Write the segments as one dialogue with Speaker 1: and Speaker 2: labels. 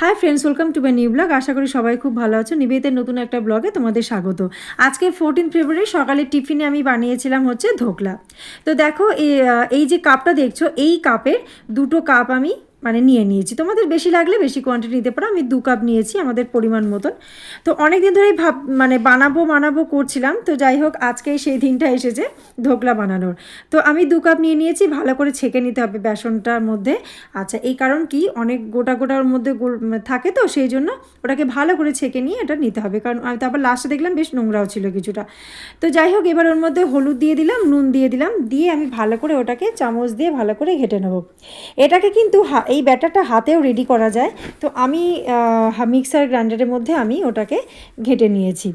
Speaker 1: Hi friends welcome to my new blog আশা করি সবাই খুব ভালো আছো। নিবেদের নতুন একটা ব্লগে তোমাদের স্বাগত। আজকে ফোরটিন ফেব্রুয়ারি সকালে টিফিনে আমি বানিয়েছিলাম হচ্ছে ধোকলা। তো দেখো এই- যে কাপটা দেখছ, এই কাপের দুটো কাপ আমি মানে নিয়ে নিয়েছি। তোমাদের বেশি লাগলে বেশি কোয়ান্টিটি নিতে পারো। আমি দু কাপ নিয়েছি আমাদের পরিমাণ মতন। তো অনেক দিন ধরেই ভাব মানে বানাবো বানাবো করছিলাম। তো যাই হোক, আজকেই সেই দিনটা এসেছে ধোকলা বানানোর। তো আমি দু কাপ নিয়ে নিয়েছি, ভালো করে ছেঁকে নিতে হবে বেসনটার মধ্যে। আচ্ছা এই কারণ কি? অনেক গোটা গোটার মধ্যে থাকে তো, সেই জন্য ওটাকে ভালো করে ছেঁকে নিয়ে এটা নিতে হবে। কারণ আমি তারপর লাস্টে দেখলাম বেশ নোংরাও ছিল কিছুটা। তো যাই হোক, এবার ওর মধ্যে হলুদ দিয়ে দিলাম, নুন দিয়ে দিলাম। দিয়ে আমি ভালো করে ওটাকে চামচ দিয়ে ভালো করে ঘেটে নেব। এটাকে কিন্তু এই ব্যাটারটা হাতেও রেডি করা যায়। তো আমি মিক্সার গ্রাইন্ডারের মধ্যে আমি ওটাকে ঘেটে নিয়েছি।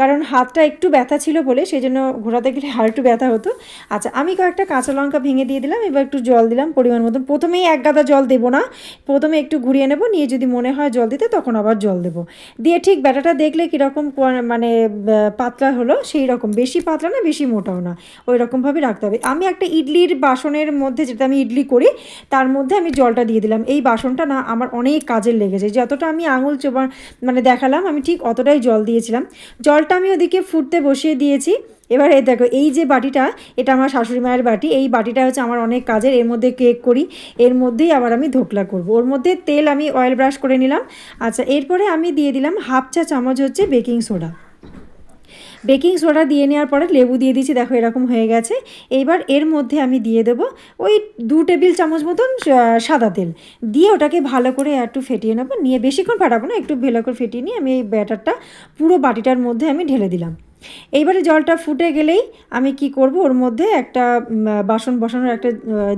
Speaker 1: কারণ হাতটা একটু ব্যথা ছিল বলে সেই জন্য ঘোরাতে গেলে আর একটু ব্যথা হতো। আচ্ছা আমি কয়েকটা কাঁচা লঙ্কা ভেঙে দিয়ে দিলাম, এবার একটু জল দিলাম পরিমাণ মতন। প্রথমেই এক গাদা জল দেবো না, প্রথমে একটু ঘুরিয়ে নেব, নিয়ে যদি মনে হয় জল দিতে, তখন আবার জল দেবো। দিয়ে ঠিক ব্যাটাটা দেখলে কীরকম মানে পাতলা হলো, সেই রকম। বেশি পাতলা না, বেশি মোটাও না, ওই রকমভাবে রাখতে হবে। আমি একটা ইডলির বাসনের মধ্যে, যেটা আমি ইডলি করি, তার মধ্যে আমি জলটা দিয়ে দিলাম। এই বাসনটা না আমার অনেক কাজের লেগেছে। যতটা আমি আঙুল চোবা মানে দেখালাম, আমি ঠিক অতটাই জল দিয়েছিলাম। জলটা আমি ওদিকে ফুটতে বসিয়ে দিয়েছি। এবার এই দেখো, এই যে বাটিটা, এটা আমার শাশুড়ি মায়ের বাটি। এই বাটিটা হচ্ছে আমার অনেক কাজের। এর মধ্যে কেক করি, এর মধ্যেই আবার আমি ধোকলা করব। ওর মধ্যে তেল আমি অয়েল ব্রাশ করে নিলাম। আচ্ছা এরপরে আমি দিয়ে দিলাম হাফ চা চামচ হচ্ছে বেকিং সোডা বেকিং সোডা দিয়ে নেওয়ার পরে লেবু দিয়ে দিয়েছি, দেখো এরকম হয়ে গেছে। এইবার এর মধ্যে আমি দিয়ে দেবো ওই দু টেবিল চামচ মতন সাদা তেল। দিয়ে ওটাকে ভালো করে একটু ফেটিয়ে নেব। নিয়ে বেশিক্ষণ ফাটাবো না, একটু ভেলো করে ফেটিয়ে নিয়ে আমি এই ব্যাটারটা পুরো বাটিটার মধ্যে আমি ঢেলে দিলাম। এইবারে জলটা ফুটে গেলেই আমি কি করব? ওর মধ্যে একটা বাসন বসানোর একটা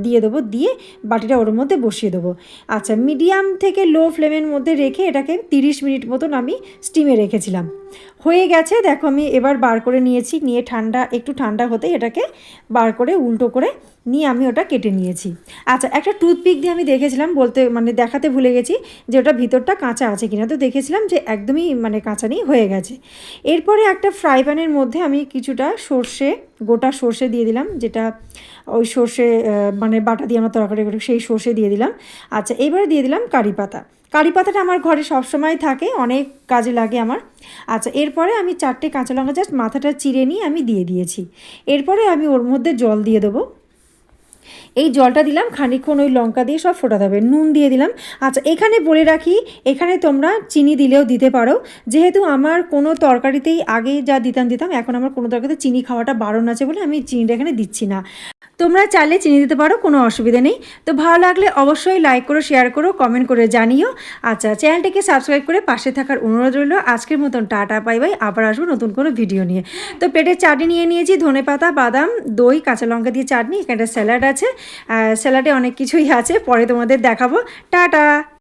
Speaker 1: দিয়ে দেবো। দিয়ে বাটিটা ওর মধ্যে বসিয়ে দেবো। আচ্ছা মিডিয়াম থেকে লো ফ্লেমের মধ্যে রেখে এটাকে তিরিশ মিনিট মতন আমি স্টিমে রেখেছিলাম। হয়ে গেছে, দেখো আমি এবার বার করে নিয়েছি। নিয়ে ঠান্ডা, একটু ঠান্ডা হতেই এটাকে বার করে, উল্টো করে নিয়ে আমি ওটা কেটে নিয়েছি। আচ্ছা একটা টুথপিক দিয়ে আমি দেখেছিলাম বলতে মানে দেখাতে ভুলে গেছি যে ওটা ভিতরটা কাঁচা আছে কিনা। তো দেখেছিলাম যে একদমই মানে কাঁচা নেই, হয়ে গেছে। এরপরে একটা ফ্রাই প্যানের মধ্যে আমি কিছুটা সর্ষে, গোটা সর্ষে দিয়ে দিলাম, যেটা ওই সর্ষে মানে বাটা দিয়ে আমরা তরকারি করি, সেই সর্ষে দিয়ে দিলাম। আচ্ছা এবারে দিয়ে দিলাম কারি পাতা। কারি পাতাটা আমার ঘরে সবসময় থাকে, অনেক কাজে লাগে আমার। আচ্ছা এরপরে আমি চারটে কাঁচা লঙ্কা জাস্ট মাথাটা চিড়ে নিয়ে আমি দিয়ে দিয়েছি। এরপরে আমি ওর মধ্যে জল দিয়ে দেবো। এই জলটা দিলাম, খানিকক্ষণ ওই লঙ্কা দিয়ে সব ফোটাতে হবে, নুন দিয়ে দিলাম। আচ্ছা এখানে বলে রাখি, এখানে তোমরা চিনি দিলেও দিতে পারো। যেহেতু আমার কোনো তরকারিতেই আগে যা দিতাম দিতাম, এখন আমার কোনো তরকারিতে চিনি খাওয়াটা বারণ আছে বলে আমি চিনিটা এখানে দিচ্ছি না। তোমরা চাইলে চিনি দিতে পারো, কোনো অসুবিধা নেই। তো ভালো লাগলে অবশ্যই লাইক করো শেয়ার করো কমেন্ট করে জানিও। আচ্ছা চ্যানেলটিকে সাবস্ক্রাইব করে পাশে থাকার অনুরোধ রইল। আজকের মতন টাটা পাই বাই আবার আসব নতুন কোনো ভিডিও নিয়ে। তো পেটের চাটনি নিয়ে নিয়েছি, ধনে পাতা, বাদাম, দই, কাঁচা লঙ্কা দিয়ে চাটনি, এখানে স্যালাড আছে। স্যালাডে অনেক কিছুই আছে, পরে তোমাদের দেখাবো। টাটা!